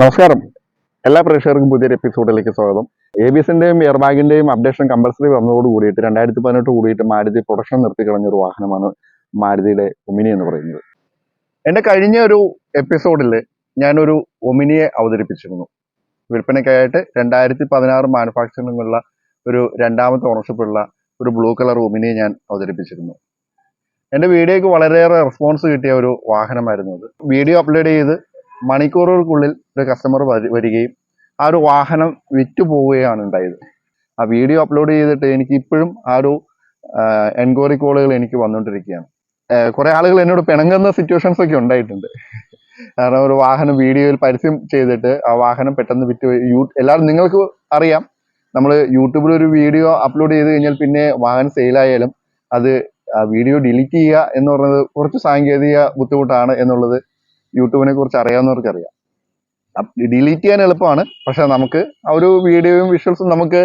നമസ്കാരം. എല്ലാ പ്രേക്ഷകർക്കും പുതിയൊരു എപ്പിസോഡിലേക്ക് സ്വാഗതം. എ ബി എസിന്റെയും എയർബാഗിന്റെയും അപ്ഡേഷൻ കമ്പൽസറി വന്നതോട് കൂടിയിട്ട് രണ്ടായിരത്തി പതിനെട്ട് കൂടിയിട്ട് മാരുതി പ്രൊഡക്ഷൻ നിർത്തി കളഞ്ഞ ഒരു വാഹനമാണ് മാരുതിയുടെ ഒമിനി എന്ന് പറയുന്നത്. എന്റെ കഴിഞ്ഞ ഒരു എപ്പിസോഡിൽ ഞാനൊരു ഒമിനിയെ അവതരിപ്പിച്ചിരുന്നു. വിൽപ്പനയ്ക്കായിട്ട് രണ്ടായിരത്തി പതിനാറ് മാനുഫാക്ചറിംഗ് ഉള്ള ഒരു രണ്ടാമത്തെ ഓണർഷിപ്പ് ഉള്ള ഒരു ബ്ലൂ കളർ ഒമിനിയെ ഞാൻ അവതരിപ്പിച്ചിരുന്നു. എന്റെ വീഡിയോക്ക് വളരെയേറെ റെസ്പോൺസ് കിട്ടിയ ഒരു വാഹനമായിരുന്നു അത്. വീഡിയോ അപ്ലോഡ് ചെയ്ത് മണിക്കൂറുകൾക്കുള്ളിൽ ഒരു കസ്റ്റമർ വരികയും ആ ഒരു വാഹനം വിറ്റു പോവുകയാണ് ഉണ്ടായത്. ആ വീഡിയോ അപ്ലോഡ് ചെയ്തിട്ട് എനിക്ക് ഇപ്പോഴും ആ ഒരു എൻക്വയറി കോളുകൾ എനിക്ക് വന്നുകൊണ്ടിരിക്കുകയാണ് കുറെ ആളുകൾ എന്നോട് പിണങ്ങുന്ന സിറ്റുവേഷൻസ് ഒക്കെ ഉണ്ടായിട്ടുണ്ട്. കാരണം ഒരു വാഹനം വീഡിയോയിൽ പരസ്യം ചെയ്തിട്ട് ആ വാഹനം പെട്ടെന്ന് വിറ്റ്. യൂ എല്ലാവരും നിങ്ങൾക്ക് അറിയാം. നമ്മൾ യൂട്യൂബിൽ ഒരു വീഡിയോ അപ്ലോഡ് ചെയ്ത് കഴിഞ്ഞാൽ പിന്നെ വാഹനം സെയിലായാലും അത് ആ വീഡിയോ ഡിലീറ്റ് ചെയ്യുക എന്ന് പറയുന്നത് കുറച്ച് സാങ്കേതിക ബുദ്ധിമുട്ടാണ് എന്നുള്ളത് യൂട്യൂബിനെ കുറിച്ച് അറിയാവുന്നവർക്ക് അറിയാം ഡിലീറ്റ് ചെയ്യാൻ എളുപ്പമാണ്. പക്ഷെ നമുക്ക് ആ ഒരു വീഡിയോയും വിഷ്വൽസും നമുക്ക്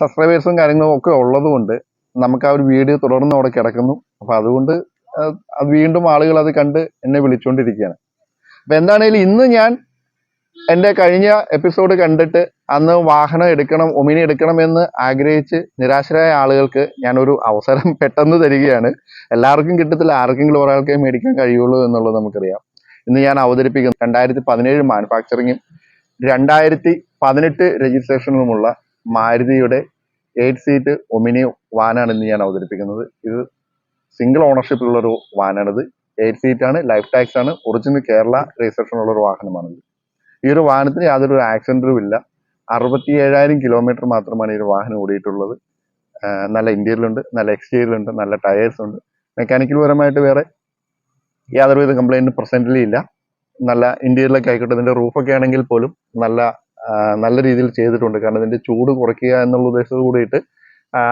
സബ്സ്ക്രൈബേഴ്സും കാര്യങ്ങളും ഒക്കെ ഉള്ളത് കൊണ്ട് നമുക്ക് ആ ഒരു വീഡിയോ തുടർന്ന് അവിടെ കിടക്കുന്നു. അപ്പൊ അതുകൊണ്ട് അത് വീണ്ടും ആളുകൾ അത് കണ്ട് എന്നെ വിളിച്ചുകൊണ്ടിരിക്കുകയാണ് അപ്പൊ എന്താണേലും ഇന്ന് ഞാൻ എന്റെ കഴിഞ്ഞ എപ്പിസോഡ് കണ്ടിട്ട് അന്ന് വാഹനം എടുക്കണം ഒമിനി എടുക്കണം എന്ന് ആഗ്രഹിച്ച് നിരാശരായ ആളുകൾക്ക് ഞാനൊരു അവസരം പെട്ടെന്ന് തരികയാണ്. എല്ലാവർക്കും കിട്ടത്തില്ല. ആർക്കെങ്കിലും ഒരാൾക്കേ മേടിക്കാൻ കഴിയുള്ളൂ എന്നുള്ളത് നമുക്കറിയാം. ഇന്ന് ഞാൻ അവതരിപ്പിക്കുന്നത് രണ്ടായിരത്തി പതിനേഴ് മാനുഫാക്ചറിങ്ങും രണ്ടായിരത്തി പതിനെട്ട് രജിസ്ട്രേഷനിലുമുള്ള മാരുതിയുടെ എയ്റ്റ് സീറ്റ് ഒമിനി വാനാണ് ഇന്ന് ഞാൻ അവതരിപ്പിക്കുന്നത്. ഇത് സിംഗിൾ ഓണർഷിപ്പിലുള്ള ഒരു വാനാണിത്. എയ്റ്റ് സീറ്റ് ആണ് ലൈഫ് ടാക്സ് ആണ് ഒറിജിനൽ കേരള രജിസ്ട്രേഷൻ ഉള്ള ഒരു വാഹനമാണിത്. ഈ ഒരു വാഹനത്തിന് യാതൊരു ആക്സിഡന്റും ഇല്ല. അറുപത്തി ഏഴായിരം കിലോമീറ്റർ മാത്രമാണ് ഈ ഒരു വാഹനം ഓടിയിട്ടുള്ളത്. നല്ല ഇന്റീരിയലുണ്ട് നല്ല എക്സ്റ്റീരിയലുണ്ട് നല്ല ടയേഴ്സ് ഉണ്ട്. മെക്കാനിക്കൽ പരമായിട്ട് വേറെ യാതൊരുവിധ കംപ്ലൈന്റ് പ്രസന്റിലി ഇല്ല. നല്ല ഇന്റീരിയലൊക്കെ ആയിക്കോട്ടെ ഇതിന്റെ റൂഫൊക്കെ ആണെങ്കിൽ പോലും നല്ല നല്ല രീതിയിൽ ചെയ്തിട്ടുണ്ട്. കാരണം ഇതിന്റെ ചൂട് കുറയ്ക്കുക എന്നുള്ള ഉദ്ദേശത്തോട് കൂടിയിട്ട്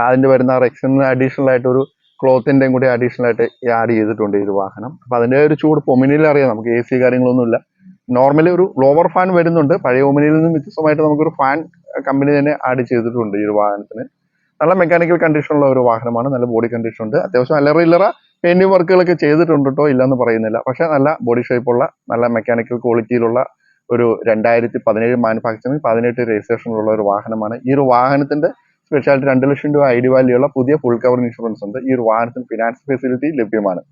അതിന്റെ വരുന്ന റെക്സിന് അഡീഷണൽ ആയിട്ട് ഒരു ക്ലോത്തിന്റെയും കൂടി അഡീഷണൽ ആയിട്ട് ആഡ് ചെയ്തിട്ടുണ്ട് ഈ ഒരു വാഹനം. അപ്പൊ അതിന്റെ ഒരു ചൂട് പൊമിനിയിൽ അറിയാം നമുക്ക് എ സി കാര്യങ്ങളൊന്നുമില്ല. നോർമലി ഒരു ലോവർ ഫാൻ വരുന്നുണ്ട്. പഴയ ഒമിനിയിൽ നിന്നും വ്യത്യസ്തമായിട്ട് നമുക്കൊരു ഫാൻ കമ്പനി തന്നെ ആഡ് ചെയ്തിട്ടുണ്ട് ഈ ഒരു വാഹനത്തിന്. നല്ല മെക്കാനിക്കൽ കണ്ടീഷനുള്ള ഒരു വാഹനമാണ്. നല്ല ബോഡി കണ്ടീഷൻ ഉണ്ട്. അത്യാവശ്യം അല്ലറ ഇല്ലറ പെയിന്റിംഗ് വർക്കുകളൊക്കെ ചെയ്തിട്ടുണ്ട് കേട്ടോ ഇല്ലെന്ന് പറയുന്നില്ല. പക്ഷെ നല്ല ബോഡി ഷേപ്പുള്ള നല്ല മെക്കാനിക്കൽ ക്വാളിറ്റിയിലുള്ള ഒരു രണ്ടായിരത്തി പതിനേഴ് മാനുഫാക്ചറിംഗ് പതിനെട്ട് രജിസ്ട്രേഷനിലുള്ള ഒരു വാഹനമാണ്. ഈ ഒരു വാഹനത്തിന്റെ സ്പെഷ്യാലിറ്റി രണ്ട് ലക്ഷം രൂപ ഐ ഡി വാല്യൂ ഉള്ള പുതിയ ഫുൾ കവർ ഇൻഷുറൻസ് ഉണ്ട്. ഈ ഒരു വാഹനത്തിന് ഫിനാൻസ് ഫെസിലിറ്റി ലഭ്യമാണ്.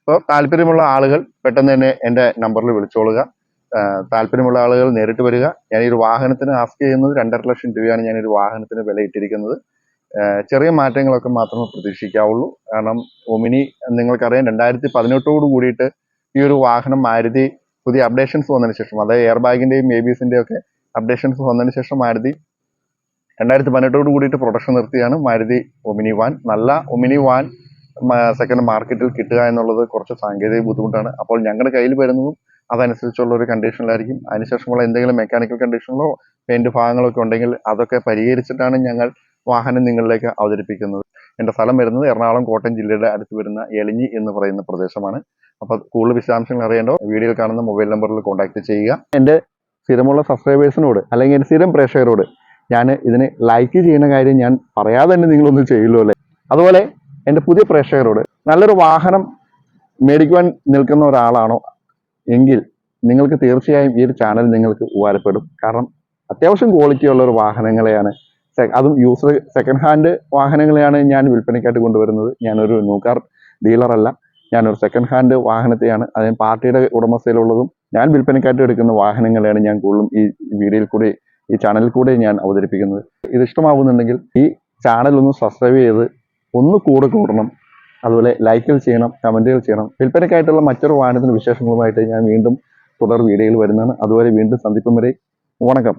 അപ്പോൾ താല്പര്യമുള്ള ആളുകൾ പെട്ടെന്ന് തന്നെ എന്റെ നമ്പറിൽ വിളിച്ചോളുക. താല്പര്യമുള്ള ആളുകൾ നേരിട്ട് വരിക. ഞാൻ ഈ ഒരു വാഹനത്തിന് ആസ്ക് ചെയ്യുന്നത് രണ്ടര ലക്ഷം രൂപയാണ് ഞാൻ ഒരു വാഹനത്തിന് വില ഇട്ടിരിക്കുന്നത് ചെറിയ മാറ്റങ്ങളൊക്കെ മാത്രമേ പ്രതീക്ഷിക്കാവുള്ളൂ. കാരണം ഒമിനി നിങ്ങൾക്കറിയാം രണ്ടായിരത്തി പതിനെട്ടോട് കൂടിയിട്ട് ഈ ഒരു വാഹനം മാരുതി പുതിയ അപ്ഡേഷൻസ് വന്നതിന് ശേഷം അതായത് എയർ ബാഗിന്റെയും എ ഒക്കെ അപ്ഡേഷൻസ് വന്നതിന് ശേഷം മാരുതി രണ്ടായിരത്തി പതിനെട്ടോട് കൂടിയിട്ട് പ്രൊഡക്ഷൻ നിർത്തിയാണ് മാരുതി ഒമിനി വാൻ നല്ല ഒമിനി വാൻ സെക്കൻഡ് മാർക്കറ്റിൽ കിട്ടുക എന്നുള്ളത് കുറച്ച് സാങ്കേതിക ബുദ്ധിമുട്ടാണ്. അപ്പോൾ ഞങ്ങളുടെ കയ്യിൽ വരുന്നതും അതനുസരിച്ചുള്ള ഒരു കണ്ടീഷനിലായിരിക്കും. അതിനുശേഷമുള്ള എന്തെങ്കിലും മെക്കാനിക്കൽ കണ്ടീഷനിലോ പെയിന്റ് ഭാഗങ്ങളൊക്കെ ഉണ്ടെങ്കിൽ അതൊക്കെ പരിഹരിച്ചിട്ടാണ് ഞങ്ങൾ വാഹനം നിങ്ങളിലേക്ക് അവതരിപ്പിക്കുന്നത്. എന്റെ സ്ഥലം വരുന്നത് എറണാകുളം കോട്ടയം ജില്ലയുടെ അടുത്ത് വരുന്ന എളിഞ്ഞി എന്ന് പറയുന്ന പ്രദേശമാണ്. അപ്പോൾ കൂടുതൽ വിശദാംശങ്ങൾ അറിയേണ്ടോ? വീഡിയോയിൽ കാണുന്ന മൊബൈൽ നമ്പറിൽ കോൺടാക്ട് ചെയ്യുക. എന്റെ സ്ഥിരമുള്ള സബ്സ്ക്രൈബേഴ്സിനോട് അല്ലെങ്കിൽ എന്റെ സ്ഥിരം പ്രേക്ഷകരോട് ഞാൻ ഇതിന് ലൈക്ക് ചെയ്യുന്ന കാര്യം ഞാൻ പറയാതെ തന്നെ നിങ്ങളൊന്നും ചെയ്യില്ലോ അല്ലേ? അതുപോലെ എന്റെ പുതിയ പ്രേക്ഷകരോട് നല്ലൊരു വാഹനം മേടിക്കുവാൻ നിൽക്കുന്ന ഒരാളാണോ എങ്കിൽ നിങ്ങൾക്ക് തീർച്ചയായും ഈ ഒരു ചാനൽ നിങ്ങൾക്ക് ഉപകാരപ്പെടും. കാരണം അത്യാവശ്യം ക്വാളിറ്റി ഉള്ള ഒരു വാഹനങ്ങളെയാണ് അതും യൂസർ സെക്കൻഡ് ഹാൻഡ് വാഹനങ്ങളെയാണ് ഞാൻ വിൽപ്പനയ്ക്കായിട്ട് കൊണ്ടുവരുന്നത്. ഞാനൊരു ന്യൂ കാർ ഡീലർ അല്ല. ഞാനൊരു സെക്കൻഡ് ഹാൻഡ് വാഹനത്തെയാണ്. അതിന് പാർട്ടിയുടെ ഉടമസ്ഥയിലുള്ളതും ഞാൻ വിൽപ്പനയ്ക്കായിട്ട് എടുക്കുന്ന വാഹനങ്ങളെയാണ് ഞാൻ കൂടുതലും ഈ വീഡിയോയിൽ കൂടി ഈ ചാനലിൽ കൂടെ ഞാൻ അവതരിപ്പിക്കുന്നത്. ഇത് ഇഷ്ടമാവുന്നുണ്ടെങ്കിൽ ഈ ചാനൽ ഒന്ന് സബ്സ്ക്രൈബ് ചെയ്ത് ഒന്ന് കൂടെ കൂടണം. അതുപോലെ ലൈക്കുകൾ ചെയ്യണം കമന്റുകൾ ചെയ്യണം. വിൽപ്പനയ്ക്കായിട്ടുള്ള മറ്റൊരു വാഹനത്തിന് വിശേഷങ്ങളുമായിട്ട് ഞാൻ വീണ്ടും തുടർ വീഡിയോയിൽ വരുന്നതാണ്. അതുവരെ വീണ്ടും സന്ദിപ്പം വരെ വണക്കം.